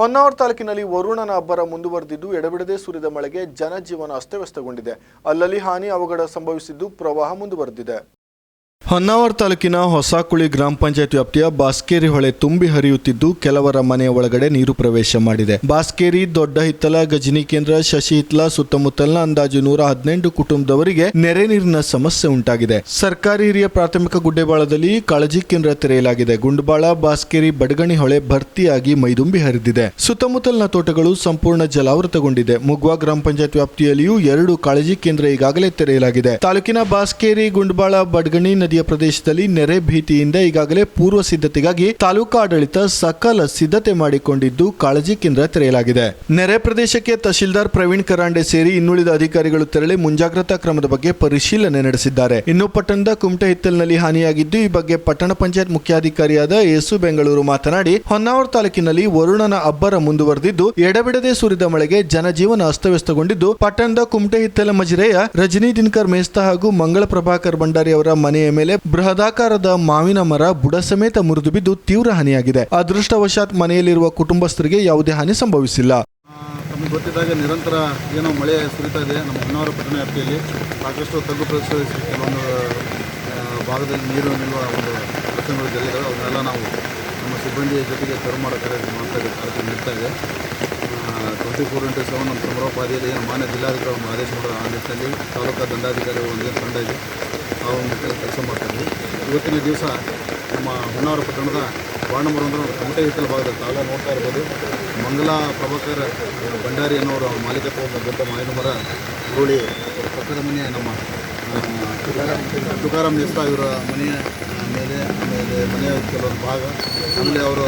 ಹೊನ್ನಾವರ ತಾಲೂಕಿನಲ್ಲಿ ವರುಣನ ಅಬ್ಬರ ಮುಂದುವರೆದಿದ್ದು ಎಡಬಿಡದೆ ಸುರಿದ ಮಳೆಗೆ ಜನಜೀವನ ಅಸ್ತವ್ಯಸ್ತಗೊಂಡಿದೆ. ಅಲ್ಲಲ್ಲಿ ಹಾನಿ ಅವಘಡ ಸಂಭವಿಸಿದ್ದು ಪ್ರವಾಹ ಮುಂದುವರೆದಿದೆ. ಹೊನ್ನಾವರ ತಾಲೂಕಿನ ಹೊಸಕುಳಿ ಗ್ರಾಮ ಪಂಚಾಯತ್ ವ್ಯಾಪ್ತಿಯ ಬಾಸ್ಕೇರಿ ಹೊಳೆ ತುಂಬಿ ಹರಿಯುತ್ತಿದ್ದು ಕೆಲವರ ಮನೆಯ ಒಳಗಡೆ ನೀರು ಪ್ರವೇಶ ಮಾಡಿದೆ. ಬಾಸ್ಕೇರಿ, ದೊಡ್ಡ ಹಿತ್ತಲ, ಗಜನಿ ಕೇಂದ್ರ, ಶಶಿ ಹಿತ್ತಲ, ಸುತ್ತಮುತ್ತಲಿನ ಅಂದಾಜು ನೂರ ಹದಿನೆಂಟು ಕುಟುಂಬದವರಿಗೆ ನೆರೆ ನೀರಿನ ಸಮಸ್ಯೆ ಉಂಟಾಗಿದೆ. ಸರ್ಕಾರಿ ಹಿರಿಯ ಪ್ರಾಥಮಿಕ ಗುಡ್ಡೆಬಾಳದಲ್ಲಿ ಕಾಳಜಿ ಕೇಂದ್ರ ತೆರೆಯಲಾಗಿದೆ. ಗುಂಡ್ಬಾಳ, ಬಾಸ್ಕೇರಿ, ಬಡಗಣಿ ಹೊಳೆ ಭರ್ತಿಯಾಗಿ ಮೈದುಂಬಿ ಹರಿದಿದೆ. ಸುತ್ತಮುತ್ತಲಿನ ತೋಟಗಳು ಸಂಪೂರ್ಣ ಜಲಾವೃತಗೊಂಡಿದೆ. ಮುಗ್ವಾ ಗ್ರಾಮ ಪಂಚಾಯತ್ ವ್ಯಾಪ್ತಿಯಲ್ಲಿಯೂ ಎರಡು ಕಾಳಜಿ ಕೇಂದ್ರ ಈಗಾಗಲೇ ತೆರೆಯಲಾಗಿದೆ. ತಾಲೂಕಿನ ಬಾಸ್ಕೇರಿ, ಗುಂಡ್ಬಾಳ, ಬಡ್ಗಣಿ ನದಿಯ ಪ್ರದೇಶದಲ್ಲಿ ನೆರೆ ಭೀತಿಯಿಂದ ಈಗಾಗಲೇ ಪೂರ್ವ ಸಿದ್ಧತೆಗಾಗಿ ತಾಲೂಕಾ ಆಡಳಿತ ಸಕಲ ಸಿದ್ಧತೆ ಮಾಡಿಕೊಂಡಿದ್ದು ಕಾಳಜಿ ಕೇಂದ್ರ ತೆರೆಯಲಾಗಿದೆ. ನೆರೆ ಪ್ರದೇಶಕ್ಕೆ ತಹಶೀಲ್ದಾರ್ ಪ್ರವೀಣ್ ಕರಾಂಡೆ ಸೇರಿ ಇನ್ನುಳಿದ ಅಧಿಕಾರಿಗಳು ತೆರಳಿ ಮುಂಜಾಗ್ರತಾ ಕ್ರಮದ ಬಗ್ಗೆ ಪರಿಶೀಲನೆ ನಡೆಸಿದ್ದಾರೆ. ಇನ್ನು ಪಟ್ಟಣದ ಕುಮಟೆ ಹಿತ್ತಲಿನಲ್ಲಿ ಹಾನಿಯಾಗಿದ್ದು ಈ ಬಗ್ಗೆ ಪಟ್ಟಣ ಪಂಚಾಯತ್ ಮುಖ್ಯಾಧಿಕಾರಿಯಾದ ಯೇಸು ಬೆಂಗಳೂರು ಮಾತನಾಡಿ, ಹೊನ್ನಾವರ ತಾಲೂಕಿನಲ್ಲಿ ವರುಣನ ಅಬ್ಬರ ಮುಂದುವರೆದಿದ್ದು, ಎಡಬಿಡದೆ ಸುರಿದ ಮಳೆಗೆ ಜನಜೀವನ ಅಸ್ತವ್ಯಸ್ತಗೊಂಡಿದ್ದು, ಪಟ್ಟಣದ ಕುಮಟೆ ಹಿತ್ತಲ ಮಜಿರೆಯ ರಜನಿ ದಿನಕರ್ ಮೇಸ್ತಾ ಹಾಗೂ ಮಂಗಳ ಪ್ರಭಾಕರ್ ಭಂಡಾರಿ ಅವರ ಮನೆಯ ಮೇಲೆ ಬೃಹದಾಕಾರದ ಮಾವಿನ ಮರ ಬುಡ ಸಮೇತ ಮುರಿದು ಬಿದ್ದು ತೀವ್ರ ಹಾನಿಯಾಗಿದೆ. ಅದೃಷ್ಟವಶಾತ್ ಮನೆಯಲ್ಲಿರುವ ಕುಟುಂಬಸ್ಥರಿಗೆ ಯಾವುದೇ ಹಾನಿ ಸಂಭವಿಸಿಲ್ಲ. ನಮಗೆ ಗೊತ್ತಿದ್ದಾಗ ನಿರಂತರ ಏನೋ ಮಳೆ ಸುರಿತಾ ಇದೆ. ನಮ್ಮ ಹೊನ್ನಾವರ ಪಟ್ಟಣ ವ್ಯಾಪ್ತಿಯಲ್ಲಿ ಸಾಕಷ್ಟು ತಗ್ಗು ಪ್ರದೇಶ ಕೆಲವೊಂದು ಭಾಗದಲ್ಲಿ ನೀರು ನಿಲ್ಲುವ ಒಂದು ಪ್ರಶ್ನೆಗಳು ಜರುಗಿದಾವೆ ಅವನ್ನೆಲ್ಲ ನಾವು ನಮ್ಮ ಸಿಬ್ಬಂದಿಯ ಜೊತೆಗೆ ತೆರವು ಮಾಡೋ ಕಾರ್ಯ ಮಾಡ್ತಾ ಕಾರ್ಯಕ್ರಮ ನಡೀತಾ ಇದೆ. ಟ್ವೆಂಟಿ ಫೋರ್ ಇಂಟು ಸೆವೆನ್ ನಮ್ಮ ಸಮರೋಪಾದಿಯಲ್ಲಿ ಏನು ಮಾನ್ಯ ಜಿಲ್ಲಾಧಿಕಾರಿ ಆದೇಶ ಮಾಡೋ ಆ ನಿಟ್ಟಿನಲ್ಲಿ ತಾಲೂಕಾ ದಂಡಾಧಿಕಾರಿ ಒಂದೇ ತಂಡ ಇದೆ. ಆ ಒಂದು ಕೆಲಸ ಮಾಡ್ತಾಯಿದ್ವಿ ಇವತ್ತಿನ ದಿವಸ ನಮ್ಮ ಹೊನ್ನಾವರ ಪಟ್ಟಣದ ಒಂದು ಕಮಟೆ ಹಿತ್ತಲ ಭಾಗದಲ್ಲಿ ತಾವೆಲ್ಲ ನೋಡ್ತಾ ಇರ್ಬೋದು. ಮಂಗಲ ಪ್ರಭಾಕರ್ ಭಂಡಾರಿ ಅನ್ನೋರು ಮಾಲೀಕತ್ವ ದೊಡ್ಡ ಮಾವಿನ ಮರ ಉರುಳಿ ಪಕ್ಕದ ಮನೆ ನಮ್ಮ ತುಕಾರಾಮ್ ದೇಸ್ತಾ ಇವರ ಮನೆಯ ಮೇಲೆ, ಆಮೇಲೆ ಮನೆಯ ಕೆಲವೊಂದು ಭಾಗ, ಆಮೇಲೆ ಅವರು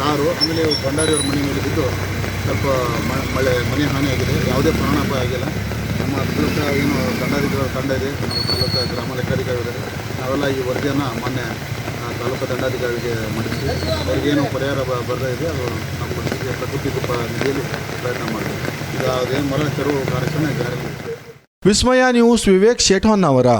ಕಾರು, ಆಮೇಲೆ ಭಂಡಾರಿಯವ್ರ ಮನೆ ಮೇಲೆ ಬಿದ್ದು ಸ್ವಲ್ಪ ಮಳೆ, ಮನೆ ಹಾನಿಯಾಗಿದೆ. ಯಾವುದೇ ಪ್ರಾಣಾಪಾಯ ಆಗಿಲ್ಲ. ನಮ್ಮ ಅದೃಷ್ಟ ಏನು ದಂಡಾಧಿಕಾರಿ ತಂಡ ಇದೆ ನಮ್ಮ ತಾಲೂಕು ಗ್ರಾಮ ಲೆಕ್ಕಾಧಿಕಾರಿ ಇದ್ದಾರೆ ನಾವೆಲ್ಲ ಈ ವರದಿಯನ್ನು ಮೊನ್ನೆ ತಾಲೂಕು ದಂಡಾಧಿಕಾರಿಗೆ ಮಂಡಿಸಿ ಅವ್ರಿಗೇನು ಪರಿಹಾರ ಬರ್ತಾ ಇದೆ, ಅದು ನಮ್ಮ ಪಕ್ಷಕ್ಕೆ ಪ್ರಕೃತಿ ರೂಪ ನಿಧಿಯಲ್ಲಿ ಪ್ರಯತ್ನ ಮಾಡ್ತೀವಿ. ಈಗ ಅದೇನು ಮರ ತೆರವು ಕಾರ್ಯಕ್ರಮ ಜಾರಿ ವಿಸ್ಮಯ ನ್ಯೂಸ್ ವಿವೇಕ್ ಶೇಟ್ ಹೊನ್ನಾವರ